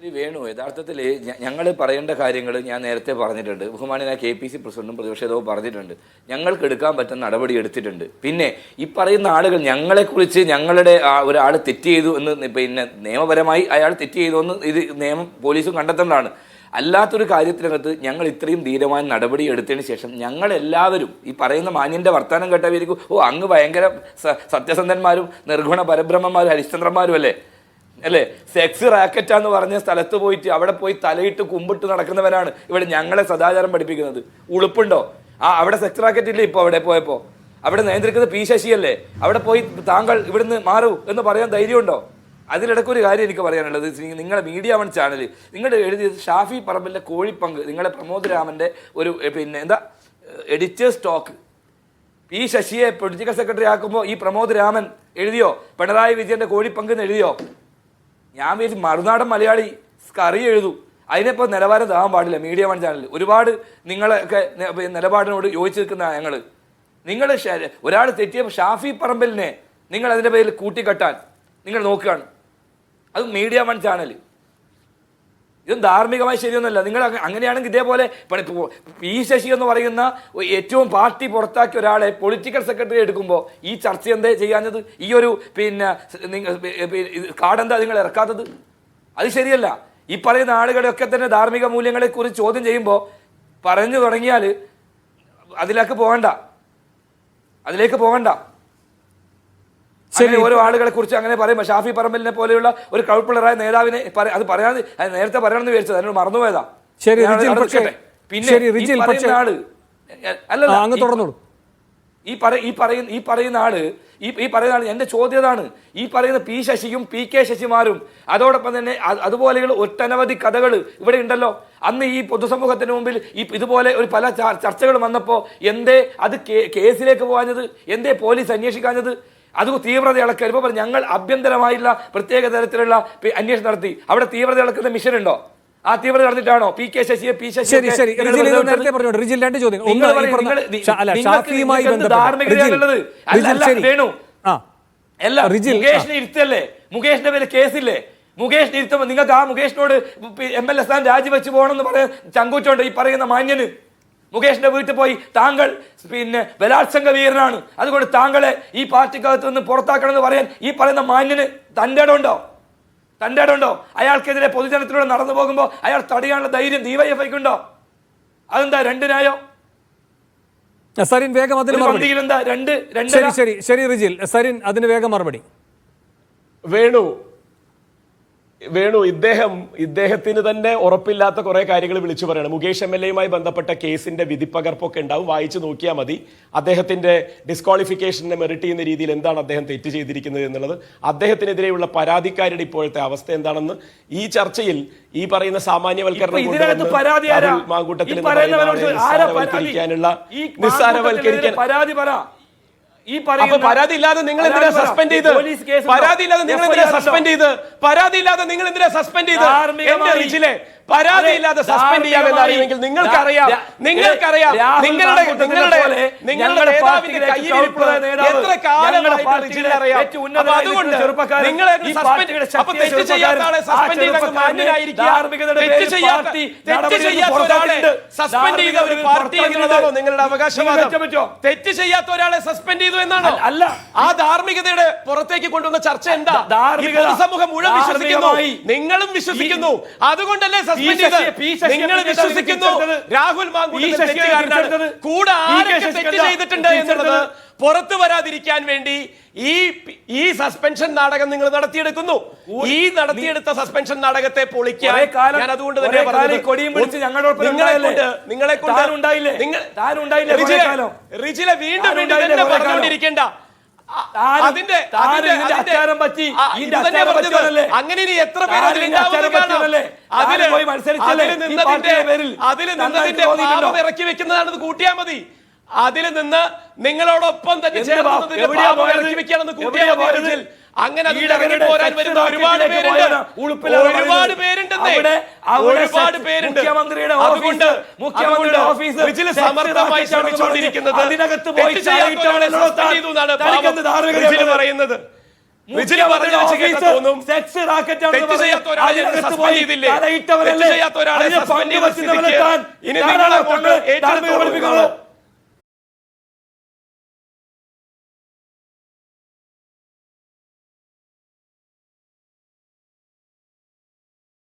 ശ്രീ വേണു യഥാർത്ഥത്തിൽ ഞങ്ങൾ പറയേണ്ട കാര്യങ്ങൾ ഞാൻ നേരത്തെ പറഞ്ഞിട്ടുണ്ട്. ബഹുമാനായ കെ പി സി പ്രസിഡന്റും പ്രതിപക്ഷേതവും പറഞ്ഞിട്ടുണ്ട്. ഞങ്ങൾക്ക് എടുക്കാൻ പറ്റുന്ന നടപടി എടുത്തിട്ടുണ്ട്. പിന്നെ ഈ പറയുന്ന ആളുകൾ ഞങ്ങളെക്കുറിച്ച് ഞങ്ങളുടെ ഒരാൾ തെറ്റ് ചെയ്തു എന്ന് പിന്നെ നിയമപരമായി അയാൾ തെറ്റ് ചെയ്തു എന്ന് ഇത് നിയമം പോലീസും കണ്ടെത്തേണ്ടതാണ് അല്ലാത്തൊരു കാര്യത്തിനകത്ത് ഞങ്ങൾ ഇത്രയും ധീരമായ നടപടി എടുത്തതിന് ശേഷം ഞങ്ങളെല്ലാവരും ഈ പറയുന്ന മാന്യന്റെ വർത്തമാനം കേട്ടവരിക്കും ഓ അങ്ങ് ഭയങ്കര സത്യസന്ധന്മാരും നിർഗുണ പരബ്രഹ്മന്മാരും ഹരിശ്ചന്ദ്രന്മാരും അല്ലേ? അല്ലേ? സെക്സ് റാക്കറ്റാന്ന് പറഞ്ഞ സ്ഥലത്ത് പോയിട്ട് അവിടെ പോയി തലയിട്ട് കുമ്പിട്ട് നടക്കുന്നവരാണ് ഇവിടെ ഞങ്ങളെ സദാചാരം പഠിപ്പിക്കുന്നത്. ഉളുപ്പുണ്ടോ? ആ അവിടെ സെക്സ് റാക്കറ്റ് ഇല്ലേ ഇപ്പോൾ അവിടെ പോയപ്പോൾ അവിടെ നിയന്ത്രിക്കുന്നത് പി ശശിയല്ലേ? അവിടെ പോയി താങ്കൾ ഇവിടുന്ന് മാറൂ എന്ന് പറയാൻ ധൈര്യമുണ്ടോ? അതിലിടയ്ക്ക് ഒരു കാര്യം എനിക്ക് പറയാനുള്ളത്. നിങ്ങളുടെ മീഡിയ വൺ ചാനൽ നിങ്ങളുടെ എഴുതിയത് ഷാഫി പറമ്പിലെ കോഴിപ്പങ്ക് നിങ്ങളുടെ പ്രമോദ് രാമന്റെ ഒരു പിന്നെ എന്താ എഡിറ്റേഴ്സ് ടോക്ക് പി ശശിയെ പൊളിറ്റിക്കൽ സെക്രട്ടറി ആക്കുമ്പോൾ ഈ പ്രമോദ് രാമൻ എഴുതിയോ? പിണറായി വിജയന്റെ കോഴിപ്പങ്ക് എഴുതിയോ? ഞാൻ വിചാരിച്ചു മറുനാടൻ മലയാളി കറി എഴുതു. അതിനിപ്പോൾ നിലവാരം താകാൻ പാടില്ല. മീഡിയ വൺ ചാനൽ ഒരുപാട് നിങ്ങളൊക്കെ നിലപാടിനോട് യോജിച്ച് നിൽക്കുന്ന ഞങ്ങൾ നിങ്ങൾ ഒരാൾ തെറ്റിയ ഷാഫി പറമ്പലിനെ നിങ്ങൾ അതിന്റെ പേരിൽ കൂട്ടിക്കെട്ടാൻ നിങ്ങൾ നോക്കുകയാണ്. അത് മീഡിയ വൺ ചാനൽ ഇതും ധാർമ്മികമായി ശരിയൊന്നുമല്ല. നിങ്ങൾ അങ്ങനെയാണെങ്കിൽ ഇതേപോലെ പ- ശശി എന്ന് പറയുന്ന ഏറ്റവും പാർട്ടി പുറത്താക്കിയ ഒരാളെ പൊളിറ്റിക്കൽ സെക്രട്ടറി എടുക്കുമ്പോൾ ഈ ചർച്ച എന്താ ചെയ്യാഞ്ഞത്? ഈ ഒരു പിന്നെ നിങ്ങൾ കാർഡെന്താ നിങ്ങൾ ഇറക്കാത്തത്? അത് ശരിയല്ല. ഈ പറയുന്ന ആളുകളൊക്കെ തന്നെ ധാർമ്മിക മൂല്യങ്ങളെ കുറിച്ച് ചോദ്യം ചെയ്യുമ്പോൾ പറഞ്ഞു തുടങ്ങിയാൽ അതിലേക്ക് പോകണ്ട. അതിലേക്ക് പോകണ്ട. അങ്ങനെ ഓരോ ആളുകളെ കുറിച്ച് അങ്ങനെ പറയും. ഷാഫി പറമ്പലിനെ പോലെയുള്ള ഒരു കൗൾപ്പിളറായ നേതാവിനെ അത് പറയാൻ നേരത്തെ പറയണമെന്ന് വിചാരിച്ചത്. അതിനോട് മറന്നുപോയതാ. ശരി, പിന്നെ ശരി, ആൾ അല്ലല്ല അങ്ങ് ഈ- തുടർന്നോളൂ ഈ പറ ഈ പറയുന്ന ഈ പറയുന്ന ആൾ ഈ ഈ പറയുന്ന ആൾ എന്റെ ചോദ്യതാണ് ഈ പറയുന്ന പി ശശിയും പി കെ ശശിമാരും അതോടൊപ്പം തന്നെ അതുപോലെയുള്ള ഒട്ടനവധി കഥകൾ ഇവിടെ ഉണ്ടല്ലോ. അന്ന് ഈ പൊതുസമൂഹത്തിന് മുമ്പിൽ ഈ ഇതുപോലെ ഒരു പല ചർ- ചർച്ചകൾ വന്നപ്പോൾ എന്തേ അത് കേസിലേക്ക് പോകാഞ്ഞത്? എന്തേ പോലീസ് അന്വേഷിക്കാഞ്ഞത്? അത് തീവ്രത ഇളക്കുക ഇപ്പോൾ പറഞ്ഞു, ഞങ്ങൾ ആഭ്യന്തരമായിട്ടുള്ള പ്രത്യേക തരത്തിലുള്ള അന്വേഷണം നടത്തി. അവിടെ തീവ്രത ഇളക്കുന്ന മിഷൻ ഉണ്ടോ? ആ തീവ്രത നടന്നിട്ടാണോ? പി കെ ശശിയെ പി ശശി ശരി ശരി. റിജിൽ ഇത് നേരത്തെ പറഞ്ഞു റിജിൽ രണ്ട് ചോദ്യം ധാർമ്മികതയാണുള്ളത്? വേണു. അല്ല മുകേഷിനെ ഇരുത്തല്ലേ? മുകേഷിന്റെ പേര് കേസില്ലേ? മുകേഷിനെ ഇരുത്തുമ്പോൾ നിങ്ങൾക്ക് ആ മുകേഷിനോട് എം എൽ എ സ്ഥാനം രാജിവെച്ച് പോകണമെന്ന് പറയാൻ ചങ്കൂറ്റുണ്ട് ഈ പറയുന്ന മാന്യന്. മുകേഷിന്റെ വീട്ടിൽ പോയി താങ്കൾ പിന്നെ ബലാത്സംഗ വീരനാണ്. അതുകൊണ്ട് താങ്കളെ ഈ പാർട്ടിക്കകത്ത് നിന്ന് പുറത്താക്കണം എന്ന് പറയാൻ ഈ പറയുന്ന മാന്യന് തന്റെ ഇടമുണ്ടോ? തന്റെ ഇടമുണ്ടോ? അയാൾക്കെതിരെ പൊതുജനത്തിലൂടെ നടന്നു പോകുമ്പോൾ അയാൾ തടയാനുള്ള ധൈര്യം ഡിവൈഎഫ്ഐക്കുണ്ടോ? അതെന്താ രണ്ടിനായോ? സരിൻ വേഗം അതിന് മറുപടി. എന്താ രണ്ട് രണ്ട് ശരി ശരി ശരി റിജിൽ. സരിൻ അതിന് വേഗം മറുപടി. വേണു വേണു ഇദ്ദേഹം ഇദ്ദേഹത്തിന് തന്നെ ഉറപ്പില്ലാത്ത കുറെ കാര്യങ്ങൾ വിളിച്ചു പറയണം. മുകേഷ് എം എൽ എയുമായി ബന്ധപ്പെട്ട കേസിന്റെ വിധിപ്പകർപ്പൊക്കെ ഉണ്ടാവും. വായിച്ചു നോക്കിയാൽ മതി. അദ്ദേഹത്തിന്റെ ഡിസ്ക്വാളിഫിക്കേഷനെ മെറിറ്റ് ചെയ്യുന്ന രീതിയിൽ എന്താണ് അദ്ദേഹം തെറ്റ് ചെയ്തിരിക്കുന്നത് എന്നുള്ളത്. അദ്ദേഹത്തിനെതിരെയുള്ള പരാതിക്കാരുടെ ഇപ്പോഴത്തെ അവസ്ഥ എന്താണെന്ന് ഈ ചർച്ചയിൽ ഈ പറയുന്ന സാമാന്യവൽക്കരണം മാങ്കൂട്ടത്തിൽ? നിസ്സാരവൽക്കരിക്കാനുള്ള നിസ്സാരവൽക്കരിക്കാൻ ഈ പരാതി ഇല്ലാതെ നിങ്ങൾ എന്തിനാ സസ്പെൻഡ് ചെയ്ത്? പരാതി ഇല്ലാതെ നിങ്ങൾ എന്തിനാ സസ്പെൻഡ് ചെയ്ത് പരാതി ഇല്ലാതെ നിങ്ങൾ എന്തിനാ സസ്പെൻഡ് ചെയ്ത് എന്റെ റിച്ചിലെ പരാതി ഇല്ലാതെ സസ്പെൻഡ് ചെയ്യാമെന്ന് അറിയുമെങ്കിൽ നിങ്ങൾക്കറിയാം. നിങ്ങൾക്കറിയാം. നിങ്ങളുടെ നിങ്ങളുടെ നിങ്ങളുടെ നേതാവിന്റെ കയ്യിലിരിപ്പ് എത്ര കാലമായിട്ട് ചെറുപ്പക്കാരൻ, നിങ്ങളെ സസ്പെൻഡ് തെറ്റ് ചെയ്യാത്ത ആളെ സസ്പെൻഡ് ചെയ്ത മാന്യനായിരിക്കുക. തെറ്റ് ചെയ്യാത്ത തെറ്റ് ചെയ്യാത്ത ഒരാളെ സസ്പെൻഡ് ചെയ്ത ഒരു പാർട്ടി എന്നുള്ളതാണോ നിങ്ങളുടെ അവകാശവാദം? തെറ്റ് ചെയ്യാത്ത ഒരാളെ സസ്പെൻഡ് ചെയ്തു എന്നാണോ? അല്ല. ആ ധാർമ്മികതയുടെ പുറത്തേക്ക് കൊണ്ടുവന്ന ചർച്ച എന്താ? സമൂഹം മുഴുവൻ വിശ്വസിക്കുന്നു. നിങ്ങളും വിശ്വസിക്കുന്നു. അതുകൊണ്ടല്ലേ സസ്പെൻഡ് നിങ്ങൾ വിശ്വസിക്കുന്നു. രാഹുൽ മാങ്കൂട്ടത്തിൽ തെറ്റുകാരനാണ്. കൂടെ ആരൊക്കെ തെറ്റ് ചെയ്തിട്ടുണ്ട്? തിരിച്ചെടുത്തത്? പുറത്തു വരാതിരിക്കാൻ വേണ്ടി ഈ ഈ സസ്പെൻഷൻ നാടകം നിങ്ങൾ നടത്തിയെടുക്കുന്നു. ഈ നടത്തിയെടുത്ത സസ്പെൻഷൻ നാടകത്തെ പൊളിക്കാൻ ഞാൻ അതുകൊണ്ട് തന്നെ നിങ്ങളെ? കൊണ്ട് റിജിലെ- വീണ്ടും വീണ്ടും തന്നെ? പറഞ്ഞുകൊണ്ടിരിക്കേണ്ട. അതിന്റെ പറ്റി? അങ്ങനെ ഇനി എത്ര പേര് അതിൽ നിന്നതിന്റെ അതിൽ അതിൽ നിന്നതിന്റെ ഇറക്കി വെക്കുന്നതാണ് കൂട്ടിയാ മതി. അതിൽ നിന്ന് നിങ്ങളോടൊപ്പം തന്നെ എന്ത് ചേർന്ന് പാപം? നിന്നതിന്റെ എവിടെയാ പാപം പോയത്? ഇറക്കി വെക്കാണെന്ന് കൂട്ടിയാ എവിടെയാ മതി പോയത്? റിജിൽ. അങ്ങനെ പോരാൻ വരുന്ന ഒരുപാട് പേരുണ്ട് ഒരുപാട് പേരുണ്ട് ഒരുപാട് പേരുണ്ട് മുഖ്യമന്ത്രിയുടെ അതുകൊണ്ട് ഓഫീസ്, മുഖ്യമന്ത്രിയുടെ അതുകൊണ്ട് ഓഫീസ് സമർത്ഥമായി ശ്രമിച്ചുകൊണ്ടിരിക്കുന്നത് അതിനകത്ത് പോയി പറയുന്നത് ഇനി ഏറ്റെടുത്ത്?